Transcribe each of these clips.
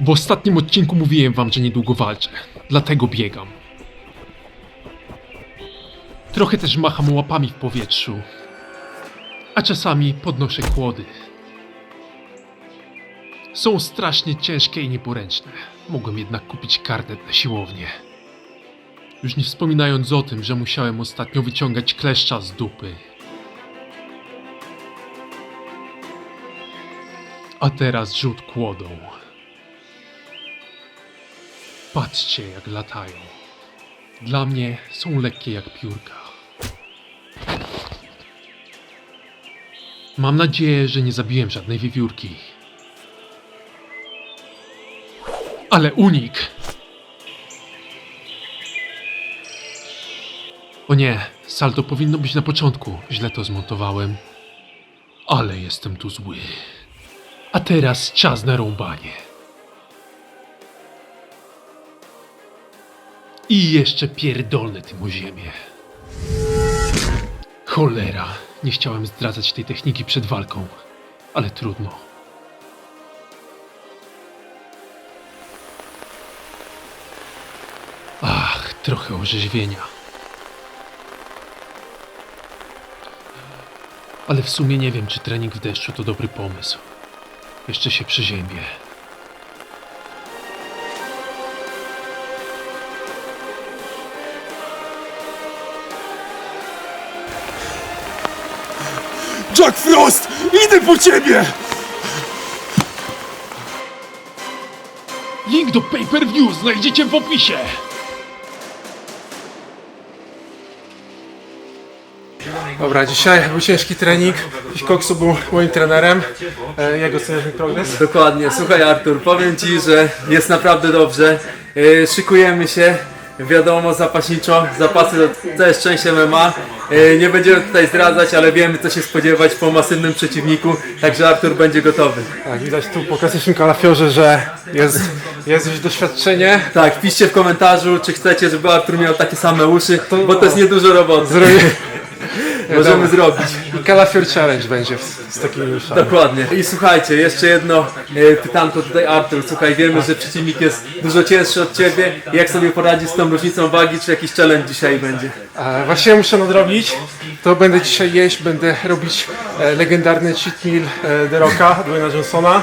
W ostatnim odcinku mówiłem wam, że niedługo walczę. Dlatego biegam. Trochę też macham łapami w powietrzu. A czasami podnoszę kłody. Są strasznie ciężkie i nieporęczne. Mogłem jednak kupić karnet na siłownię. Już nie wspominając o tym, że musiałem ostatnio wyciągać kleszcza z dupy. A teraz rzut kłodą. Patrzcie, jak latają. Dla mnie są lekkie jak piórka. Mam nadzieję, że nie zabiłem żadnej wiewiórki. Ale unik! O nie, salto powinno być na początku. Źle to zmontowałem. Ale jestem tu zły. A teraz czas na rąbanie. I jeszcze pierdolę tym o ziemię. Cholera, nie chciałem zdradzać tej techniki przed walką, ale trudno. Ach, trochę orzeźwienia. Ale w sumie nie wiem, czy trening w deszczu to dobry pomysł. Jeszcze się przeziębię. Jack Frost! Idę po ciebie! Link do pay-per-view znajdziecie w opisie! Dobra, dzisiaj był ciężki trening. Dziś Koksu był moim trenerem. E, jak oceniasz mój progres? Dokładnie, słuchaj Artur, powiem Ci, że jest naprawdę dobrze. Yy, szykujemy się, wiadomo, zapaśniczo, zapasy to, to jest część MMA. Yy, nie będziemy tutaj zdradzać, ale wiemy co się spodziewać po masywnym przeciwniku, także Artur będzie gotowy. Tak, widać tu po klasycznym kalafiorze, że jest, jest już doświadczenie. Tak, piszcie w komentarzu, czy chcecie, żeby Artur miał takie same uszy, bo to jest niedużo roboty. Zrobię Możemy zrobić. kalafior challenge będzie z, z takimi. Dokładnie. I słuchajcie, jeszcze jedno e, pytanko tutaj Artur. Słuchaj, wiemy, że przeciwnik jest dużo cięższy od Ciebie. Jak sobie poradzić z tą różnicą wagi, czy jakiś challenge dzisiaj będzie? E, właśnie muszę nadrobić. To będę dzisiaj jeść, będę robić e, legendarny cheat meal e, The Rocka, Dwayna Johnsona.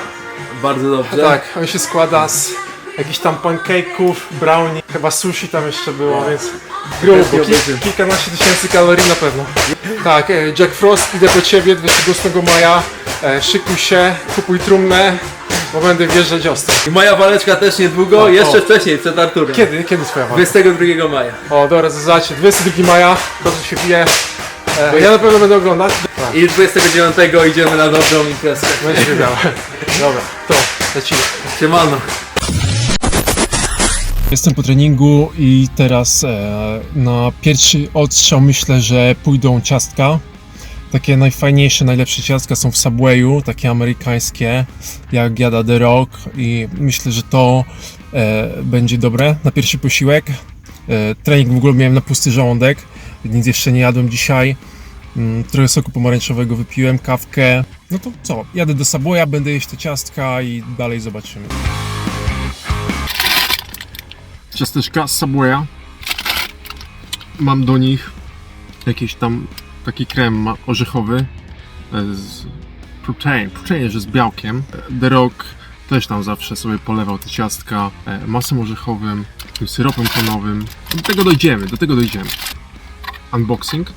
Bardzo dobrze. Tak, on się składa z jakichś tam pancake'ów, brownie, chyba sushi tam jeszcze było, więc grubo, ki, kilkanaście tysięcy kalorii na pewno. Tak, e, Jack Frost, idę po ciebie 28 maja, e, szykuj się, kupuj trumnę, bo będę wjeżdżać ostro. I moja waleczka też niedługo, O, jeszcze o. wcześniej, przed Arturem. Kiedy, kiedy twoja walka? 22 maja. O, dobra, zobaczcie, 22 maja, dobrze się bije. E, ja na pewno będę oglądać. Tak, I 29 idziemy na dobrą imprezkę. będzie wiedziała. Dobra, to lecimy. Siemano. Jestem po treningu i teraz e, na pierwszy odstrzał myślę, że pójdą ciastka. Takie najfajniejsze, najlepsze ciastka są w Subwayu, takie amerykańskie, jak jada The Rock i myślę, że to e, będzie dobre na pierwszy posiłek. E, trening w ogóle miałem na pusty żołądek, nic jeszcze nie jadłem dzisiaj. Mm, trochę soku pomarańczowego wypiłem, kawkę. No to co, jadę do Subwaya, będę jeść te ciastka i dalej zobaczymy. Ciasteczka z Subwaya. Mam do nich jakiś tam taki krem orzechowy e, z protein, protein, że z białkiem. The Rock też tam zawsze sobie polewał te ciastka e, masem orzechowym, tym syropem konowym. Do tego dojdziemy, do tego dojdziemy. Unboxing.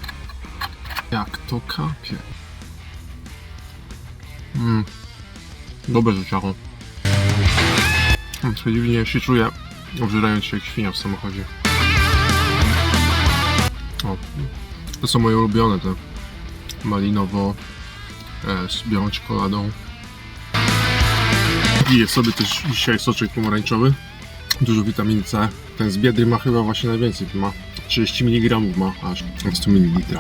Jak to kapie. Mmm. Dobre życiało. Hmm, dziwnie się czuję, obżerając się jak świnia w samochodzie. O, to są moje ulubione te malinowo e, z białą czekoladą. Piję sobie też dzisiaj soczek pomarańczowy. Dużo witaminy C. Ten z biedry ma chyba właśnie najwięcej. Ma 30 mg ma aż 100 ml.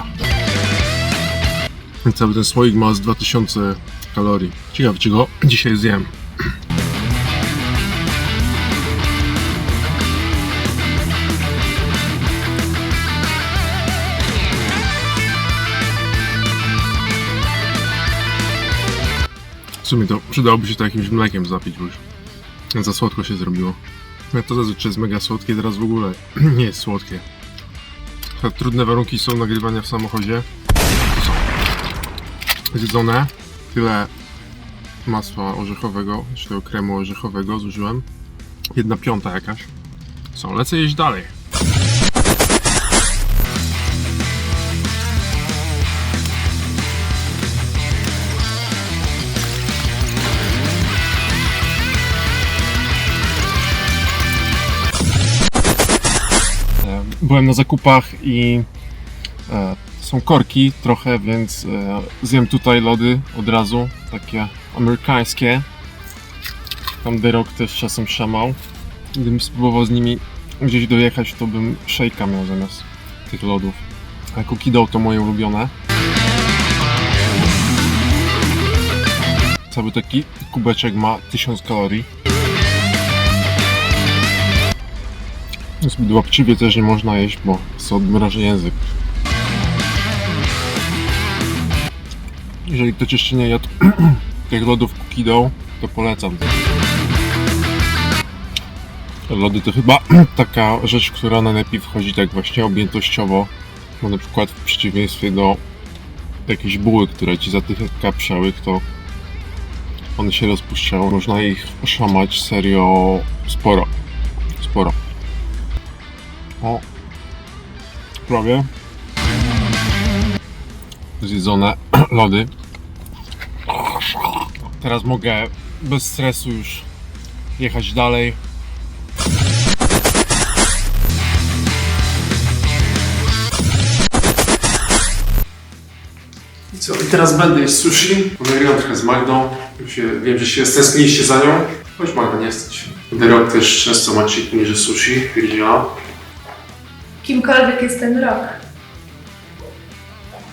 Cały ten słoik ma z 2000 kalorii. Ciekawe czego dzisiaj zjem. W sumie to przydałoby się to jakimś mlekiem zapić, bo już Za słodko się zrobiło. Ja to zazwyczaj jest mega słodkie, teraz w ogóle nie jest słodkie. Trudne warunki są nagrywania w samochodzie. Zjedzone. Tyle masła orzechowego, czy tego kremu orzechowego zużyłem. Jedna piąta jakaś. Są, lecę jeść dalej. Byłem na zakupach i e, są korki trochę, więc e, zjem tutaj lody od razu, takie amerykańskie. Tam The Rock też czasem szamał. Gdybym spróbował z nimi gdzieś dojechać, to bym szejka miał zamiast tych lodów. A cookie dough to moje ulubione. Cały taki kubeczek ma 1000 kalorii. Zbyt łapczywie też nie można jeść, bo sobie odmroży język. Jeżeli ktoś jeszcze nie jadł tych lodów cookie to polecam. Lody to chyba taka rzecz, która najlepiej wchodzi tak właśnie objętościowo, bo na przykład w przeciwieństwie do jakiejś buły, które ci zatyka psiałych, to one się rozpuszczają. Można ich oszamać serio sporo. Sporo. O. Prawie. Zjedzone lody. Teraz mogę bez stresu już jechać dalej. I co? I teraz będę jeść sushi. Nagrywam trochę z Magdą. Się, wiem, że się stęskniliście za nią. Chodź Magda, nie. The Rock też często ma cheat że sushi. Wiedziała. Kimkolwiek jest ten rok.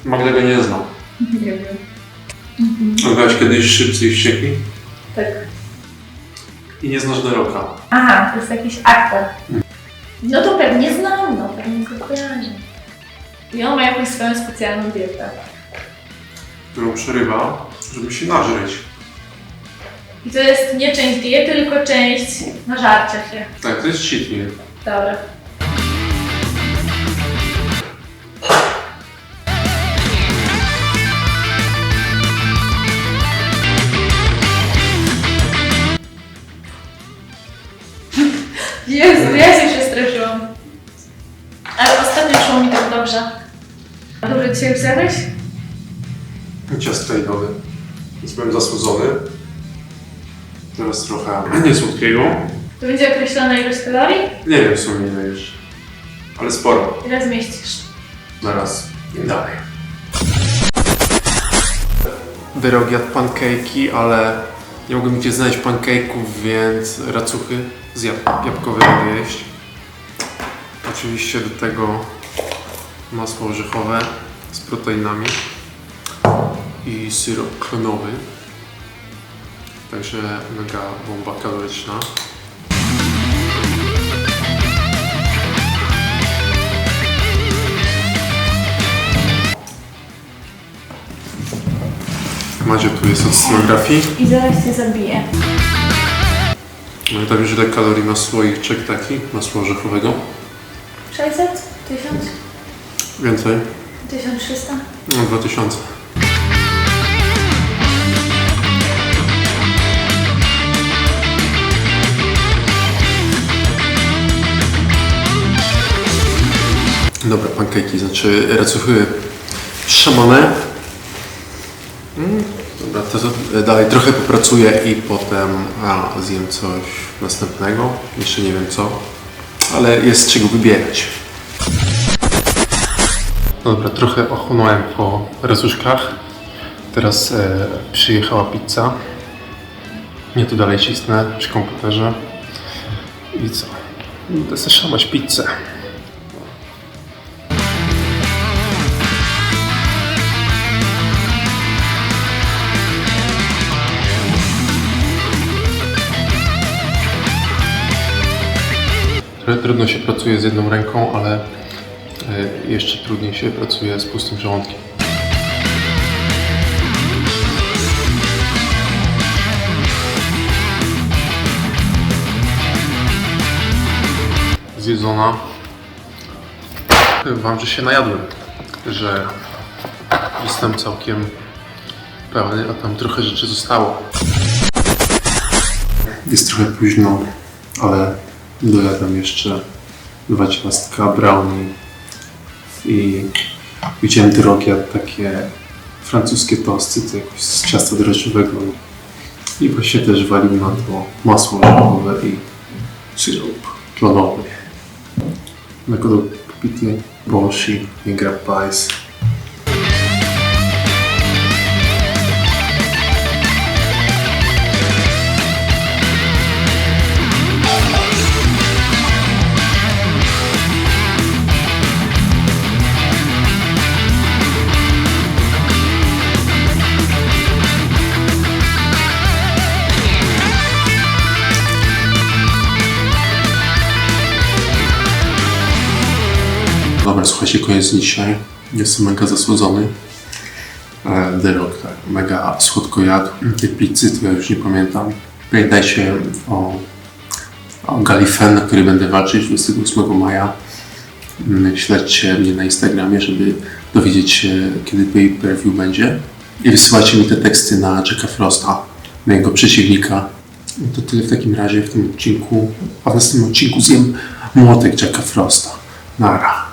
Magda go nie zna. Nie wiem. Oglądałeś kiedyś Szybcy i Wściekli? Tak. I nie znasz The Rocka. Aha, to jest jakiś aktor. No to pewnie znam, no pewnie go kojarzę. I on ma jakąś swoją specjalną dietę. Którą przerywa, żeby się nażreć. I to jest nie część diety, tylko część nażarcia się. Tak, to jest cheat meal. Dobra. Jezu, ja się przestraszyłam. Ale ostatnio szło mi tak dobrze. A dobrze dzisiaj wziąłeś? Ciastka i lody. Więc byłem zasłodzony. Teraz trochę niesłodkiego. To będzie określona ilość kalorii? Nie wiem w sumie ile już. Ale sporo. Ile zmieścisz? Zaraz dalej. Wyrok jadł pancake'i, ale nie mogłem gdzie znaleźć pancake'ów, więc racuchy z jab- jabłkowe będę jeść. Oczywiście do tego masło orzechowe z proteinami i syrop klonowy. Także mega bomba kaloryczna. Macie tu jest od scenografii. I zaraz cię zabiję. No i tam już ile kalorii ma słoiczek taki, masła orzechowego? 600? 1000? Więcej? 1300? No 2000. Dobra, pankejki, znaczy racuchy szamane. Mm, Dobra, to dalej trochę popracuję i potem a, zjem coś następnego. Jeszcze nie wiem co, ale jest czego wybierać. Dobra, trochę ochłonąłem po racuszkach. Teraz e, przyjechała pizza. Nie tu dalej cisnę przy komputerze. I co? Będę sobie szamać pizzę. Trudno się pracuje z jedną ręką, ale e, jeszcze trudniej się pracuje z pustym żołądkiem. zjedzona. Wam, że się najadłem, że jestem całkiem pełny, a tam trochę rzeczy zostało. Jest trochę późno, ale dojadam jeszcze dwa ciastka, brownie i widziałem drogie takie francuskie tosty, to jakoś z ciasta drożdżowego i właśnie też walił na to masło orzechowe i syrop klonowy. Jako do popity boshi i grappais. Dobra, słuchajcie, koniec dzisiaj. Jestem mega zasłodzony. E, The Rock, tak, mega słodko jadł. Tej pizzy to ja już nie pamiętam. Pamiętajcie o, o Galifen, który będę walczyć 28 maja. Mm, Śledźcie mnie na Instagramie, żeby dowiedzieć się, kiedy pay-per-view będzie. I wysyłajcie mi te teksty na Jacka Frosta, na jego przeciwnika. No To tyle w takim razie w tym odcinku. A w następnym odcinku zjem młotek Jacka Frosta. Nara.